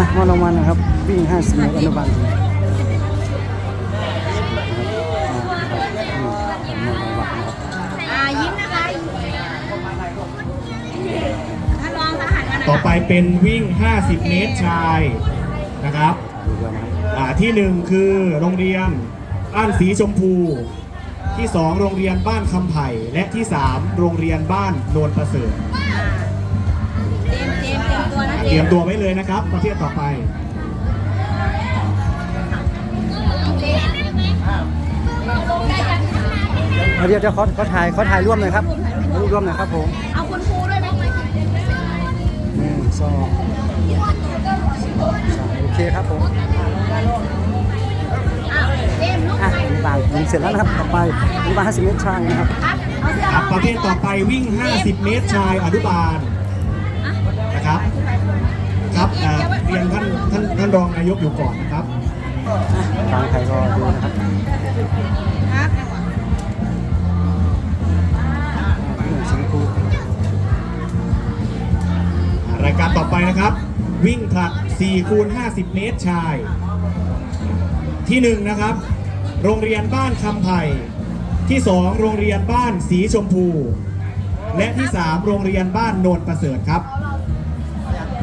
อะมารางวัลนะครับ วิ่ง 50เมตรอนุบาลยิ้มนะคะถ้าลองทหารมาหน่อยต่อไปเป็นวิ่ง 50 เมตรชายนะครับดูด้วยนะครับอ่าที่หนึ่งคือโรงเรียนบ้านสีชมพู ที่สองโรงเรียนบ้านคำไผ่ และที่สามโรงเรียนบ้านโนนประเสริฐ เตรียมตัวไว้เลยนะครับประเภทต่อไปเอาเดี๋ยวเดี๋ยวขอขอถ่ายขอถ่ายร่วมหน่อยครับรูปร่วมหน่อยครับผมเอาคุณครูด้วยไหมหนึ่งสองโอเคครับผมอะอุบางเสร็จแล้วนะครับต่อไปอนุบาล50 เมตรชายนะครับครับเอาเสื้อครับประเภทต่อไปวิ่ง 50 เมตรชายอนุบาลนะครับ ครับอ่าเรียนท่านท่านท่านรองนายกอยู่ก่อนนะครับทางไทยรอดูนะครับครับหนึ่งสิงคโปร์อ่ารายการต่อไปนะครับ วิ่งผลัด4คูณ50 เมตรชาย ที่ 1 นะครับ โรงเรียนบ้านคำไผ่ที่ 2 โรงเรียนบ้านสีชมพู และที่ 3 โรงเรียนบ้านโนนประเสริฐครับ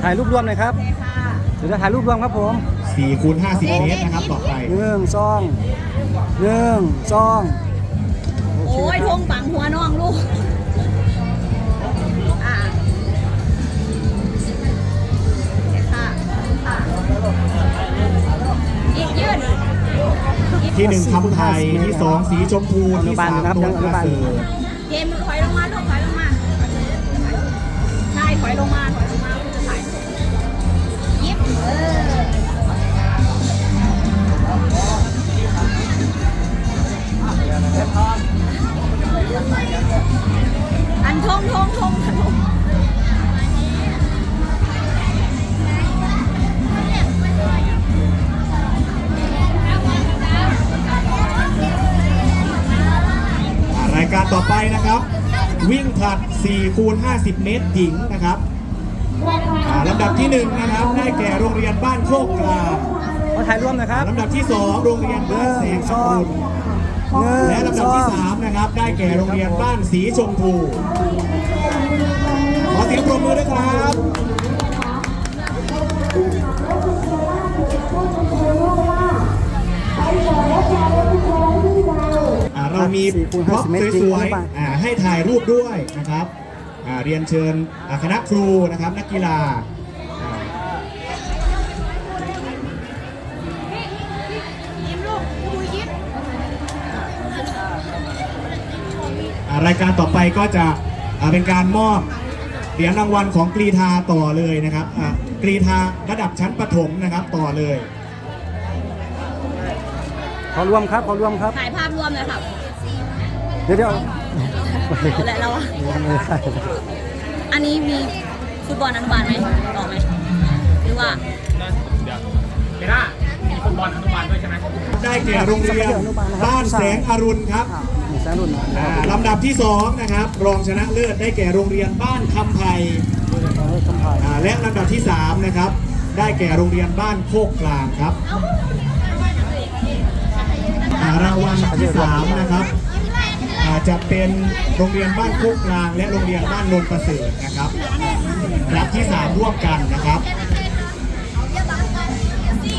ถ่ายรูปร่วมหน่อยครับค่ะเดี๋ยวจะถ่ายรูปร่วมครับผม4คูณ50เมตรนะครับต่อไปหนึ่งสองหนึ่งสองโอเคโอ้ยคทรับงบังหัวน้องลูกอ่าค่ะค่ะอีกยืดที่1คำไผ่ที่2สีชมพูที่3โนนประเสริฐเจมส์ถอยลงมาลูกถอยลงมาใช่ถอยลงมาถอย อันทงทงทงทงอ่ารายการต่อไปนะครับ วิ่งผลัด4คูณ50 เมตรหญิงนะครับ ลำดับที่1นะครับได้แก่โรงเรียนบ้านโคกกลางขอถ่ายร่วมหนะครับลำดับที่2โรงเรียนบ้านแสงอรุณหนึ่งและลำดับที่สอง3นะครับได้แก่โรงเรียนบ้านสีชมพูขอเสียงปรบมือด้วยครับอ่าเรามีพร็อพสวยๆอ่าให้ถ่ายรูปด้วยนะครับอ่า เรียนเชิญอ่าคณะครูนะครับนักกีฬาอ่ายิ้มลูกคุยยิ้มอ่ารายการต่อไปก็จะอ่าเป็นการมอบเหรียญรางวัลของกรีธาต่อเลยนะครับอ่ากรีธาระดับชั้นประถมนะครับต่อเลยขอร่วมครับขอร่วมครับถ่ายภาพรวมเลยค่ะเดี๋ยวเดี๋ยวเอา แหละเราอะไม่ได้อันนี้มีฟุตบอลอนุบาลไหมต่อไหมหรือว่าเบล่ามีฟุตบอลอนุบาลด้วยใช่ไหมได้แก่โรงเรียนบ้านแสงอรุณครับอะหนึ่งแสนรุ่นนะอ่าลำดับที่สองนะครับ รองชนะเลิศได้แก่โรงเรียนบ้านคำไผ่ขอให้คำถ่ายอ่าและลำดับที่สามนะครับ ได้แก่โรงเรียนบ้านโคกกลางครับอ่ารางวัลที่สามนะครับอ่า จะเป็นโรงเรียนบ้านโคกกลาง และโรงเรียนบ้านนนประเสริฐนะครับรับที่สามร่วมกันนะครับ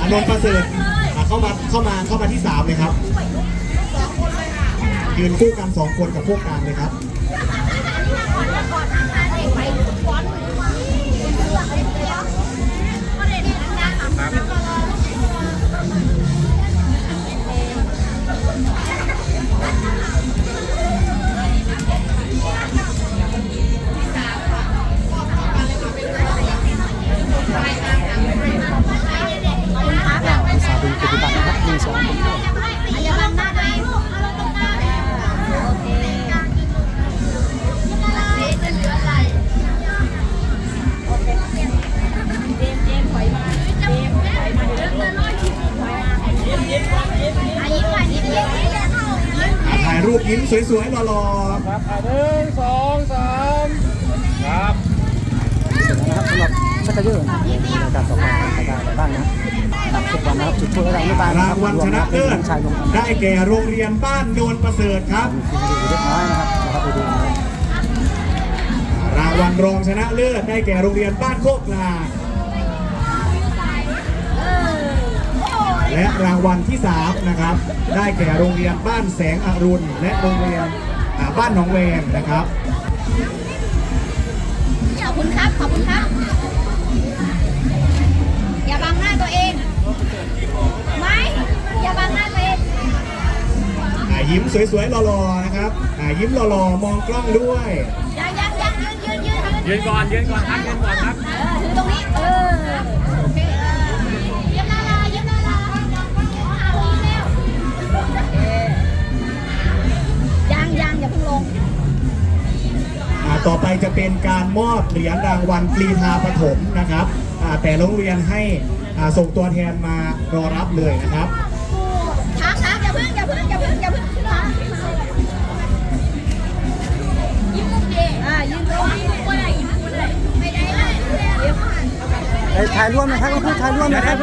อนนประเสริฐเข้ามาเข้ามาเข้ามาที่สามเลยครับยืนคู่กันสองคนกับพวกกลางเลยครับ ถ่ายรูปยิ้มสวยๆหล่อๆครับหนึ่งสองสาม ครับนะครับสำหรับชักกระเยอะนะครับในการต่อไปนะครับจุดโทษระดับอนุบาลนะราคงบวัลรวชมนะเป็เลิศนชายลงนะครับได้แก่โรงเรียนบ้านโนนประเสริฐครับมีทีมอยู่เล็กน้อยนะครับนะครับไปดูนะครับรางวัลรองชนะเลิศได้แก่โรงเรียนบ้านโคกลาเออโอ้ยและรางวัลที่3นะครับได้แก่โรงเรียนบ้านแสงอรุณ และโรงเรียนอ่าบ้านหนองแวงนะครับ สวยๆหล่อๆนะครับอ่ายิ้มหล่อๆมองกล้องด้วยยังยังยังยืนยืนยืนยืนยืนก่อนยืนก่อนครับยืนก่อนครับเออถือตรงนี้เออโอเคเออเยี่ยมนาราเยี่ยมนาราขอหาวีแล้วโอเคยังยังอย่าเพิ่งลงอ่าต่อไปจะเป็นการมอบเหรียญรางวัลกรีธาปฐมนะครับอ่าแต่โรงเรียนให้อ่าส่งตัวแทนมารอรับเลยนะครับ ถ่ายร่วมนะครับคุณครูถ่ายร่วมนะครับ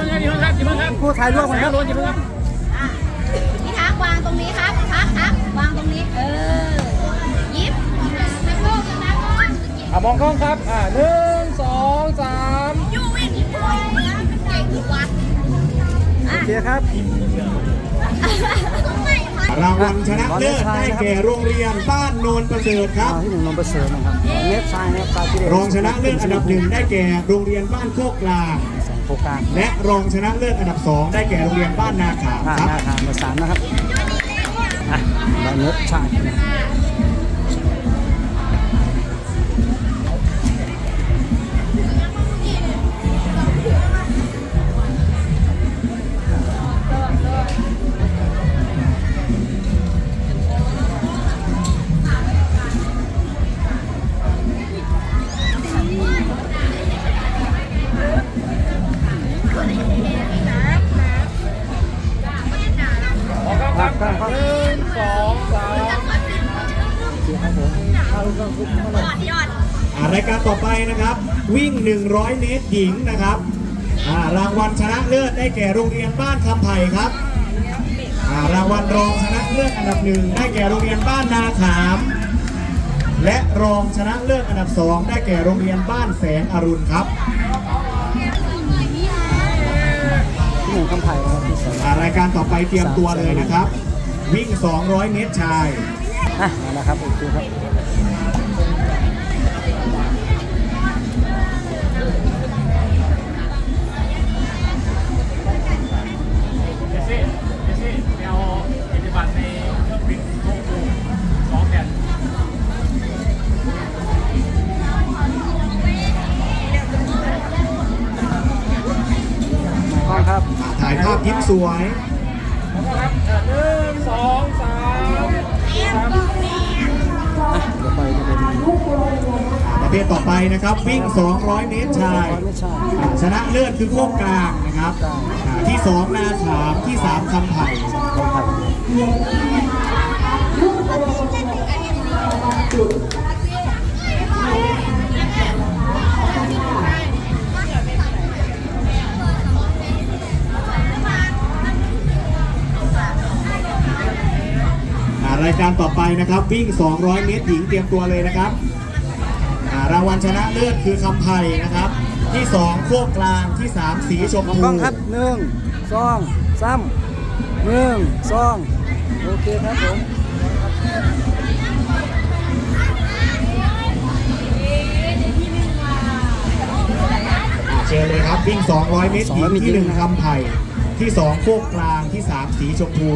กูถ่ายร่วมนครับอย่าเพิ่งครับพี่ทักวางตรงนี้ครับทักทักวางตรงนี้ เออ ยิ้มนักโลกนักโลกอะมองกล้องครับ อ่าหนึ่งสองสามยูเวินโอ้ยเก่งดีวะอะโอเคครับ รางวัลชนะเลิศได้แก่โรงเรียนบ้านโนนประเสริฐครับอ่าที่หนึ่งนนท์ประเสริฐนะครับเน็ตชายนะครับชายที่เด็กรองชนะเลิศอันดับหนึ่งได้แก่โรงเรียนบ้านโคกกลางสองโฟกัสและรองชนะเลิศอันดับสองได้แก่โรงเรียนบ้านนาขามอ่าครับหน้าทางเบอร์สามนะครับอะใบเน็ตชายนะครับ ต่อไปนะครับ วิ่ง 100 เมตรหญิงนะครับรางวัลชนะเลิศได้แก่โรงเรียนบ้านคำไผ่ครับรางวัลรองชนะเลิศอันดับหนึ่งได้แก่โรงเรียนบ้านนาขาม และรองชนะเลิศอันดับสองได้แก่โรงเรียนบ้านแสงอรุณครับที่หนึ่งคำไผ่ครับที่สองอ่ารายการต่อไปเตรียมตัวเลยนะครับ วิ่ง 200 เมตรชายอะมาแล้วครับโอเคครับ ยภาพยิ้มสวยมองกล้องครับอะหนึ่งสองสามครับอะเดี๋ยวไปจะเป็นร้อยประเภทต่อไปนะครับ วิ่ง 200 เมตรชายไม่ใช่อ่าชนะเลิศคือโคกกลางนะครับอ่าที่ 2 นาขามที่ 3คำไผ่ นะครับ วิ่ง 200 เมตรหญิงเตรียมตัวเลยนะครับอ่ารางวัลชนะเลิศคือคำไผ่นะครับ ที่2โคกกลางที่ 3 สีชมมองพูกล้องครับหนึ่งสองสามหนึ่งสองโอเคครับผมอ่าเชิญเลยครับวิ่ง 200 เมตรหญิงที่ 1คำไผ่ที่2โคกกลางที่ 3 สีชมพู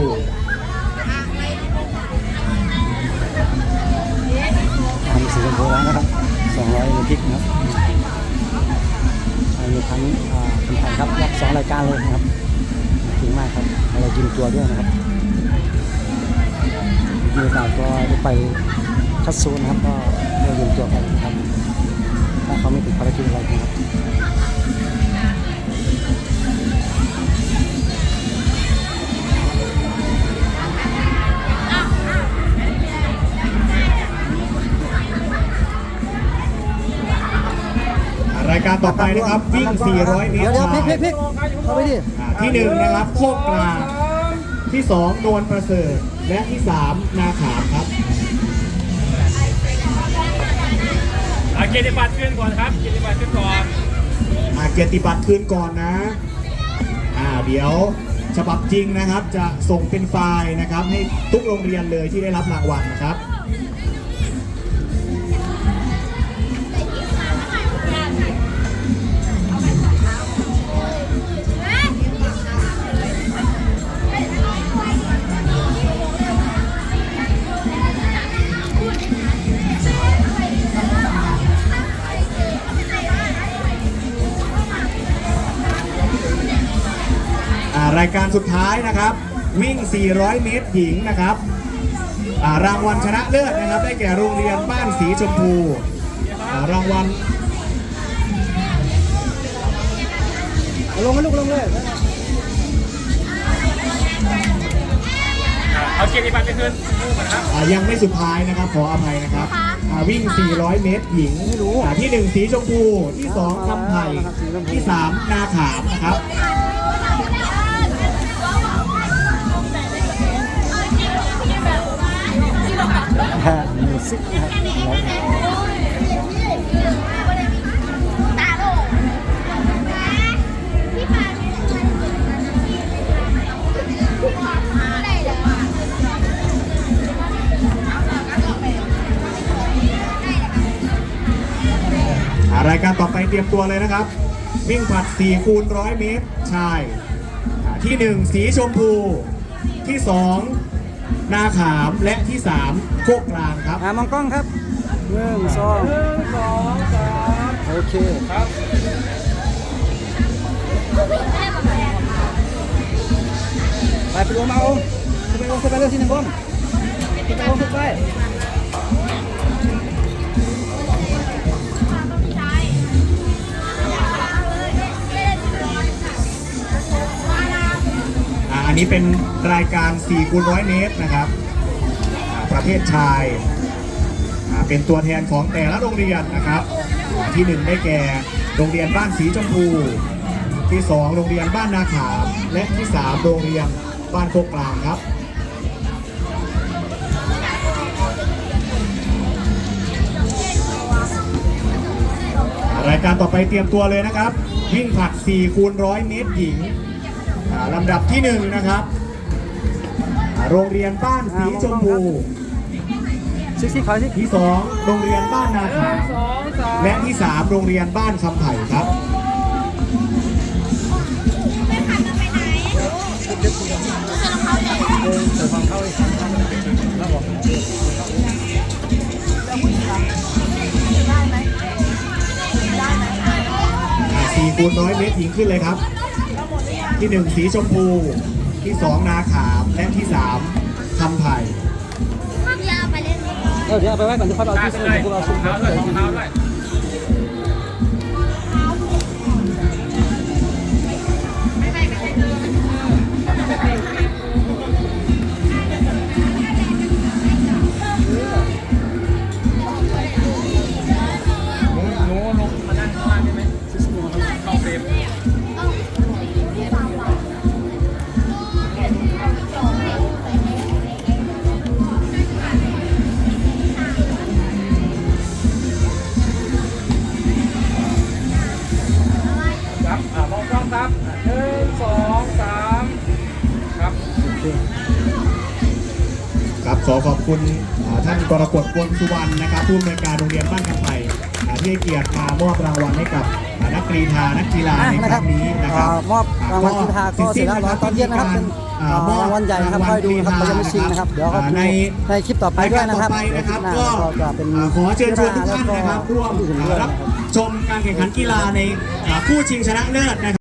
โบราณนะครับสองร้อยลิมปิกนะครับมีทั้งอ่าคนไทยครับรับสองรายการเลยนะครับเก่งมากครับอะไรกินตัวด้วยนะครับมีโอกาสก็ได้ไปคัดซูนนะครับก็ได้ยืนตัวไปนะครับถ้าเขาไม่ติดภารกิจอะไรนะครับ รายการต่อไปนะครับวิ่ง 400 เมตรเดี๋ยวเดี๋ยวพลิกพลิชากยพลิกเข้าไปดิอ่าที่หนึ่งนะครับโคกกลางที่สองนวลประเสริฐและที่สามนาขามครับ อะเกียรติบัตรขึ้นก่อนครับเกียรติบัตรขึ้นก่อนอาเกียรติบัตรคืนก่อนนะ อ่าเดี๋ยวฉบับจริงนะครับ จะส่งเป็นไฟล์นะครับ ให้ทุกโรงเรียนเลยที่ได้รับรางวัลนะครับ สุดท้ายนะครับ วิ่ง 400 เมตรหญิงนะครับอ่ารางวัลชนะเลิศนะครับ ได้แก่โรงเรียนบ้านสีชมพูอ่ารางวัลเอาลงมาลูกลงเลยเอาเกียรติบัตรไปขึ้นคู่กันนะครับอ่ายังไม่สุดท้ายนะครับ ขออภัยนะครับอ่าวิ่ง 400 เมตรหญิงอ่าที่ 1 สีชมพู ที่ 2คำไผ่ที่ 3 นาขามนะครับ ซิกนะครับอ่ารายการต่อไปเตรียมตัวเลยนะครับ วิ่งผลัด 4 คูณ 100 เมตร ชายอ่าที่ 1 สีชมพู ที่ 2 นาขามและที่3โคกกลางครับอ่ามองกล้องครับหนึ่งสองโอเคไปไปลงมาองค์ขึ้นไปองค์ขึ้นไปเร็วที่หนึ่งองค์ขึ้นไปองค์ขึ้นไป นี้เป็นรายการ4คูณ100เมตรนะครับ ประเภทชาย เป็นตัวแทนของแต่ละโรงเรียนนะครับอ่าที่ 1 ได้แก่โรงเรียนบ้านสีชมพู ที่ 2 โรงเรียนบ้านนาขามและที่ 3 โรงเรียนบ้านโคกกลางครับรายการต่อไปเตรียมตัวเลยนะครับ วิ่งผลัด4คูณ100เมตรหญิง ลำดับที่1นะครับอ่าโรงเรียนบ้านสีชมพูซิกซี่ขอสิที่2โรงเรียนบ้านนาขามและที่3โรงเรียนบ้านคำไผ่ครับเดินเสริมความเข้าอีกครั้งครับแล้วบอก4คูณ100เมตรหญิงขึ้นเลยครับ ที่1สีชมพู ที่2นาขามและที่3คำไผ่ เออเดี๋ยวเอาไปไว้ก่อนที่เขาเอาได้ที่เลเสนอยพวกเรารชุอมงเท้าด้วยรองเท้าด้วย ครับครับขอขอบคุณอ่าท่านกรกฎกวนสุวรรณนะครับผู้อำนวยการโรงเรียนบ้านคำไผ่อ่าที่ให้เกียรติมามอบรางวัลให้กับอ่านักกรีฑานักกีฬาอะในนะคครัรั้บงนี้นะครับอ่ามอบรางวัลกีฬาก็เสร็จแล้วรอตอนเย็นนะครับเป็นอ่ารางวัลใหญ่นะครับคอยดูนะครับเราจะไม่ชิงนะครับเดี๋ยวเขาอ่าในในคลิปต่อไปด้วยนะครับรายการต่อไปนะครับหน้าก็ก็จะเป็นอ่าขอเชิญชวนทุกท่านนะครับร่วมที่อื่นอ่าด้วยรับนะครับชมการแข่งขันกีฬาในอ่าผู้ชิงชนะเลิศนะครับ